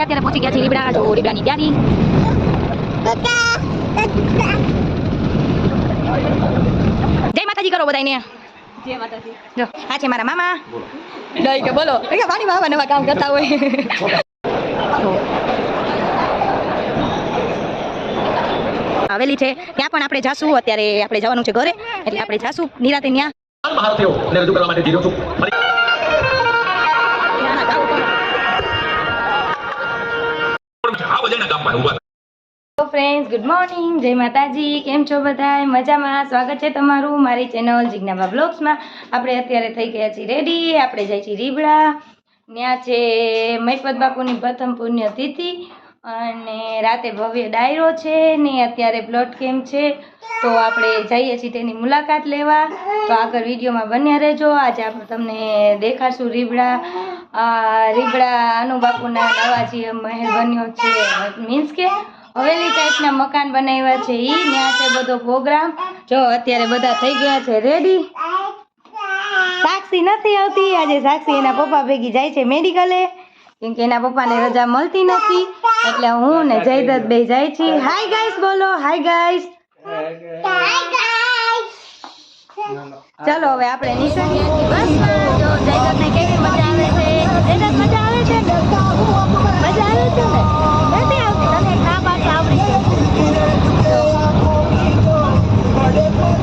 આપણે અત્યારે પહોંચી ગયા છીએ રીબડા જો રીબડાની ત્યારી જય માતાજી કરો બધાને જય માતાજી જો આ છે મારા મામા લઈ કે બોલો મારી મામા નવા કામ કરતા હોય. આવેલી છે ત્યાં પણ આપણે જાશું અત્યારે આપણે જવાનું છે ઘરે એટલે આપણે જાશું નિરાતે ત્યાં ફ્રેન્ડ્સ ગુડ મોર્નિંગ જય માતાજી. કેમ છો બધાય? મજામાં? સ્વાગત છે તમારું મારી ચેનલ જિજ્ઞાબા બ્લોગ્સમાં આપણે અત્યારે થઈ ગયા છીએ રેડી આપણે જઈએ છીએ રીબડા. ત્યાં છે મૈપત બાપુની પ્રથમ પુણ્યતિથિ અને રાતે ભવ્ય ડાયરો છે ને અત્યારે પ્લોટ કેમ્પ છે? તો આપણે જઈએ છીએ તેની મુલાકાત લેવા. તો આગળ વિડીયોમાં બન્યા રહેજો. આજે આપણે તમને દેખાશું રીબડા. રીબડા અનુબાપુના નવા જે મહેલ બન્યો છે મીન્સ કે હવેલી ટાઈપના મકાન બનાવ્યા છે એ ત્યાં છે બધો પ્રોગ્રામ જો અત્યારે બધા થઈ ગયા છે રેડી સાક્ષી નથી આવતી. આજે સાક્ષી એના પપ્પા ભેગી જાય છે મેડિકલે કેમ કે એના પપ્પાને રજા મળતી નથી. એટલે હું ને જયદત્ત બે જાય છે. હાય ગાઈસ બોલો. હાય ગાઈસ ચલો હવે આપણે નિશાની બસમાં. જો જયદત્તને કેવી મજા આવે છે? જયદત્ત મજા આવે છે ને? મજા આવે છે ને? આવતી. તને ના પાડે, આવડી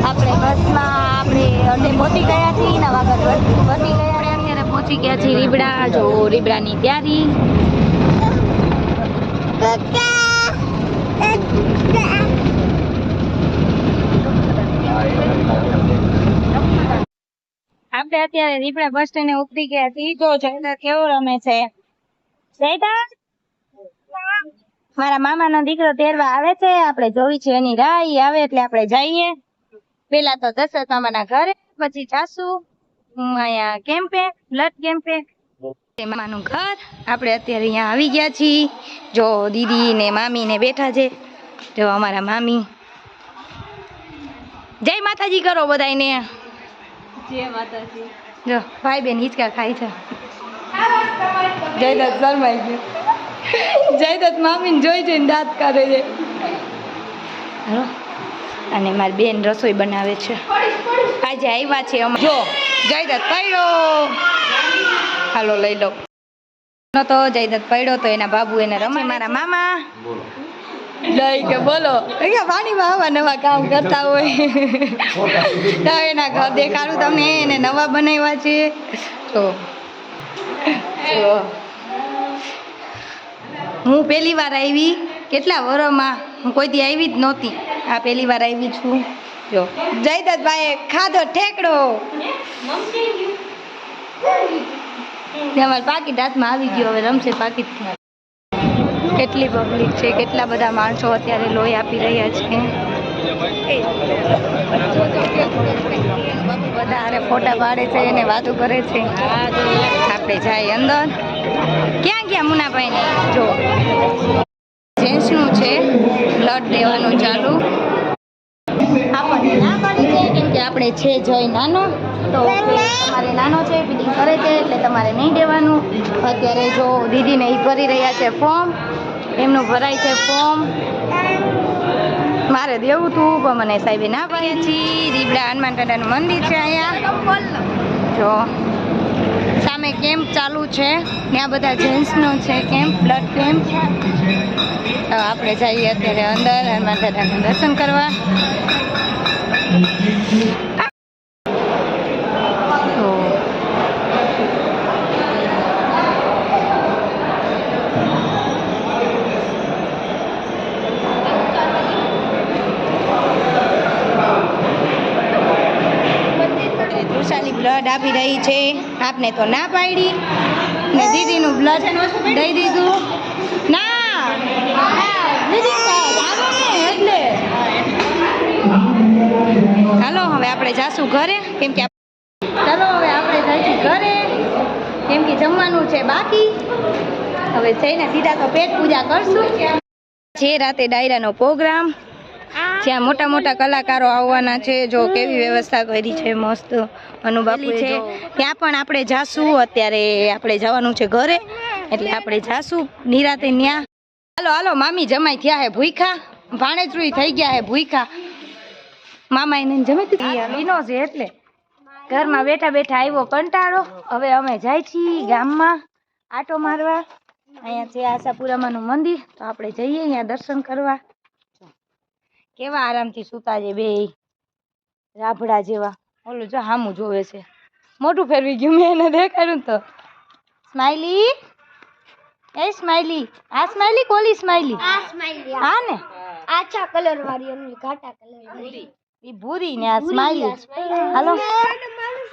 આપણે બસમાં આપણે અડે પહોંચી ગયા છીએ નવાગઢ બસ પહોંચી ગયા આપણે અત્યારે પહોંચી ગયા છીએ રીબડા. જો રીબડાની તૈયારી. આપણે અત્યારે રીબડા બસ સ્ટેન્ડ ઉપડી ગયા છીએ. જો જયદત્ત કેવો રમે છે. મારા નો દીકરો તેરવા આવે છે. આપણે જોવી છે એની રાહ આવે એટલે આપણે જઈએ. પેલા તો દશરથ મામાના ઘરે, પછી જાશું અહીંયા કેમ્પે બ્લડ કેમ્પે. મામાનું ઘર. આપણે અત્યારે અહીંયા આવી ગયા છીએ. જો દીદી ને મામી ને બેઠા છે. જો અમારા મામી. જય માતાજી કરો બધાયને. જય માતાજી. જો ભાઈ બેન હિંચકા ખાય છે. જયદત્ત શરમાઈ ગયો જયદત્ત મામીને જોઈ જોઈને દાંત કરે છે. હાલો. અને મારી બેન રસોઈ બનાવે છે. આજે આવ્યા છે અમે જો જય દત્ત પડ્યો. હાલો લઈ લો. તો તો જયદત્ત પડ્યો તો એના બાબુ એને રમે મારા મામા. લઈ કે બોલો. કે પાણીમાં આવા નવા કામ કરતા હોય. તો એના ઘર દેખાડું તમને એને નવા બનાવ્યા છે. તો જો. હું પહેલી વાર આવી કેટલા વરોમાં હું કોઈ દી આવી જ નહોતી. આ પહેલી વાર આવી છું. જો. જયદત્તભાઈએ ખાધો ઠેકડો. પાકીટ હાથમાં આવી ગયો હવે રમશે પાકીટ કેટલી પબ્લિક છે, કેટલા બધા માણસો અત્યારે લોહી આપી રહ્યા છે. બધા અરે ફોટા પાડે છે, એને વાતો કરે છે. આપણે જાય અંદર. ક્યાં ગયા મુનાભાઈને? જો. જેન્ટ્સનું છે બ્લડ દેવાનું ચાલુ. આપણને કે આપણે છે જય નાનો. તો તમારે નાનો છે ફિટિંગ કરે છે, એટલે તમારે નહીં દેવાનું. અત્યારે જો દીદીને એ ભરી રહ્યા છે ફોર્મ એમનું ભરાય છે ફોર્મ મારે દેવું હતું પણ મને સાહેબે ના પાડે. છીએ રીબડા હનુમાન દાદાનું મંદિર છે અહીંયા. જો, સામે કેમ્પ ચાલુ છે. ત્યાં બધા જેન્ટ્સનો છે કેમ્પ બ્લડ કેમ્પ તો આપણે જઈએ અત્યારે અંદર, હનુમાન દાદાનું દર્શન કરવા તો તૃષાલી બ્લડ આપી રહી છે. આપને તો ના પાડી. ને દીદીનું બ્લડ દઈ દીધું. ના! હાલો હવે આપણે જાશું ઘરે. કેમ કે ચાલો હવે આપણે જઈશું ઘરે. કેમ કે જમવાનું છે બાકી. હવે જઈને સીધા તો પેટ પૂજા કરશું. જે રાતે ડાયરાનો પ્રોગ્રામ જ્યાં મોટા મોટા કલાકારો આવવાના છે જો કેવી વ્યવસ્થા કરી છે મસ્ત અનુબાપુ છે. ત્યાં પણ આપણે જાશું અત્યારે આપણે જવાનું છે ઘરે એટલે આપણે જાશું નિરાતે ન્યા. હાલો હાલો મામી જમાઈ થયા હે ભૂખા ભાણેજરુઈ થઈ ગયા હે ભૂખા મામા એને જમી લીનો છે એટલે. ઘરમાં બેઠા બેઠા આવ્યો કંટાળો. હવે અમે જાય છીએ ગામમાં આટો મારવા. અહીંયા છે આશાપુરામાનું મંદિર તો આપણે જઈએ અહીંયા દર્શન કરવા. કેવા આરામથી સૂતા છે બે રાભડા જેવા. ઓલું જો હામું જોવે છે. મોટું ફેરવી ગયું મેં એને દેખાડ્યું તો. સ્માઈલી? એ સ્માઈલી. આ સ્માઈલી કોલી સ્માઈલી? આ સ્માઈલી હા ને? આછા કલર વાળી અને ઘાટા કલર વાળી. એ ભૂરી ને આ સ્માઈલી. હાલો.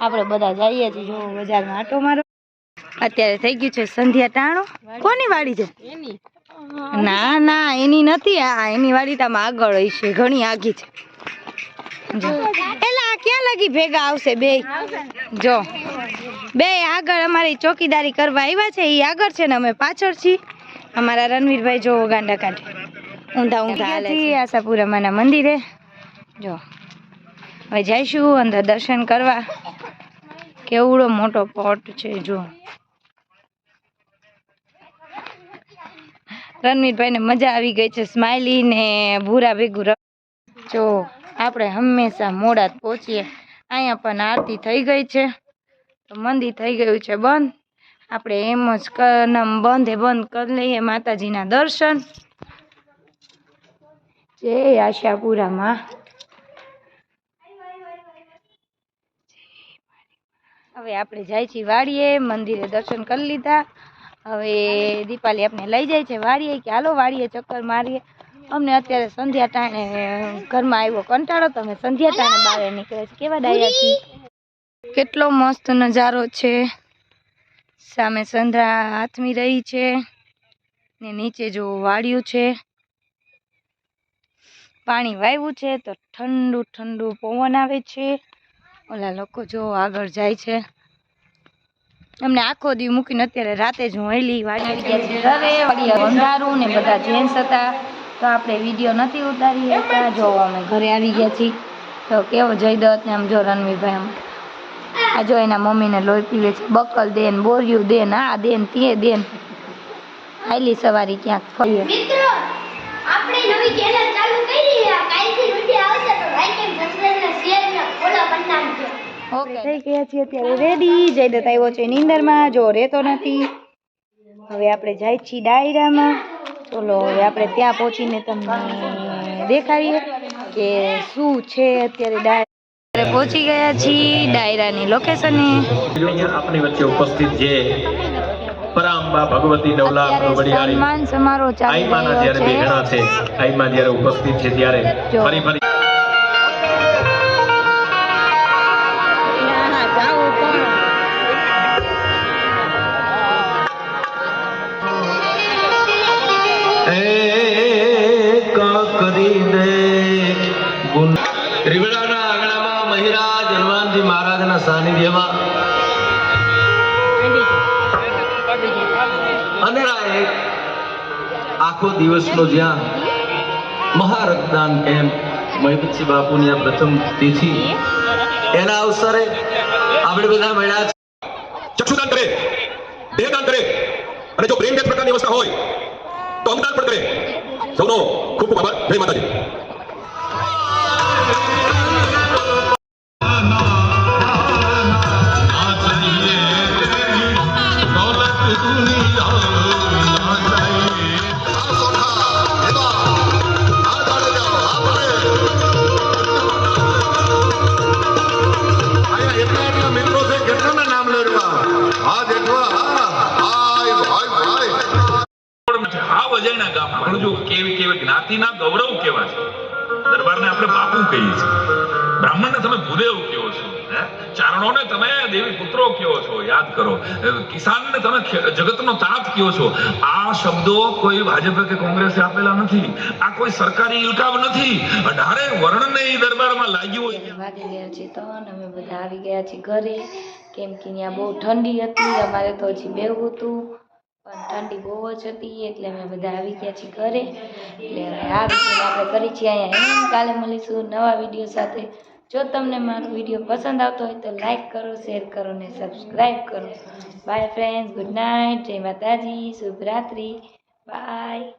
આપણે બધા જઈએ છીએ જો બજારમાં. આટો મારો. અત્યારે થઈ ગયું છે સંધ્યા ટાણો. કોની વાડી છે? એની. ના ના, એની નથી. આ એની વાડી તો આગળ હોય છે. ઘણી આગી છે. એલા ક્યાં લગી ભેગા આવશે બે? જો. બે આગળ અમારી ચોકીદારી કરવા આવ્યા છે. એ આગળ છે ને અમે પાછળ છીએ. અમારા રણવીરભાઈ જો ગાંડા કાઢે. ઊંધા ઊંધા હાલે છે. મંદિરે. જો. હવે જઈશું અંદર દર્શન કરવા. કેવડો મોટો પોટ છે, જો. રણવીરભાઈને મજા આવી ગઈ છે. સ્માઈલી ને ભૂરા ભેગું જો, આપણે હંમેશા મોડા પહોંચીએ. અહીંયા પણ આરતી થઈ ગઈ છે. મંદિર થઈ ગયું છે બંધ. આપણે એમ જ બંધે બંધ કરી લઈએ માતાજીના દર્શન. જય આશાપુરામાં. હવે આપણે જાય છીએ વાડીએ. મંદિરે દર્શન કરી લીધા. હવે દીપાલી આપણે લઈ જાય છે વાળીએ કે હાલો વાળીએ ચક્કર મારીએ. અમને અત્યારે સંધ્યા ટાણે ઘરમાં આવ્યો કંટાળો તો અમે સંધ્યા ટાણે બહાર નીકળે છે. કેવા ડાયા છીએ? કેટલો મસ્ત નજારો છે. સામે સંધ્યા હાથમી રહી છે ને નીચે જો વાળ્યું છે. પાણી વાવ્યું છે તો ઠંડુ ઠંડુ પવન આવે છે. ઓલા લોકો જો આગળ જાય છે. અમને આખો દી મૂકીને અત્યારે રાતે જ હું હેલી વાડી ગયા છે. અંધારું ને બધા જેન્ટ્સ હતા, તો આપણે વીડિયો નથી ઉતારી હતા જો અમે ઘરે આવી ગયા છીએ. તો કેવો જયદત્ત ને આમ જો રણવીરભાઈ આમ. આ જો એના મમ્મીને લોહી પીવે છે. બકલ દેન બોરિયું દેન આ દેન તે દે ને. આયલી સવારી ક્યાંક ફરીએ ચાલુ કરી છે કાલથી વિડિયો આવશે તો લાઈક એન્ડ સબસ્ક્રાઇબ ને શેર ને ફોલો કરી નાખજો ઓકે થઈ ગયા છીએ અત્યારે રેડી જયદત્ત આવ્યો છે નીંદરમાં જો રહેતો નથી. હવે આપણે જાય છીએ ડાયરામાં. ચલો હવે આપણે ત્યાં પહોંચીને તમને દેખાડીએ કે શું છે અત્યારે ડાયરા. પહોંચી ગયા છીએ ડાયરાની લોકેશને આપણી વચ્ચે ઉપસ્થિત જે પરાંબા ભગવતી નવલા સન્માન સમારોહ ચાલી રહ્યો જ્યારે છે. છે આઈમા જ્યારે ઉપસ્થિત છે ત્યારે ફરી ફરી એક આખો દિવસનો જ્યાં મહારક્તદાન કેમ્પ મહિપતસિંહ બાપુની આ પ્રથમ તિથિ, એના અવસરે આપણે બધા મળ્યા ચક્ષુદાન કરે દેહદાન કરે અને જો બ્રેન ડેથ પ્રકારની અવસ્થા હોય, તો અંગદાન પણ કરે. સૌનો ખૂબ ખૂબ આભાર જય માતાજી અહીંયા ચારણોને તમે દેવી પુત્રો કહો છો? યાદ કરો. કિસાનને તમે જગતનો તાત કયો છો? આ શબ્દો કોઈ ભાજપે કે કોંગ્રેસે આપેલા નથી. આ કોઈ સરકારી ઇલકાબ નથી. અઢારે વર્ણને એ દરબારમાં લાગ્યું હોય. વાગી ગયા છે તો અમે બધા આવી ગયા છે ઘરે. કેમ કે ત્યાં બહુ ઠંડી હતી, અમારે તો હજી બેવું હતું. પણ ઠંડી બહુ જ હતી, એટલે અમે બધા આવી ગયા છીએ ઘરે. એટલે આ વીડિયો આપણે કરી છીએ અહીંયા. કાલે મળીશું નવા વીડિયો સાથે. જો તમને મારો વીડિયો પસંદ આવતો હોય તો લાઈક કરો, શેર કરો ને સબસ્ક્રાઈબ કરો. બાય ફ્રેન્ડ્સ ગુડ નાઇટ જય માતાજી, શુભ રાત્રિ. બાય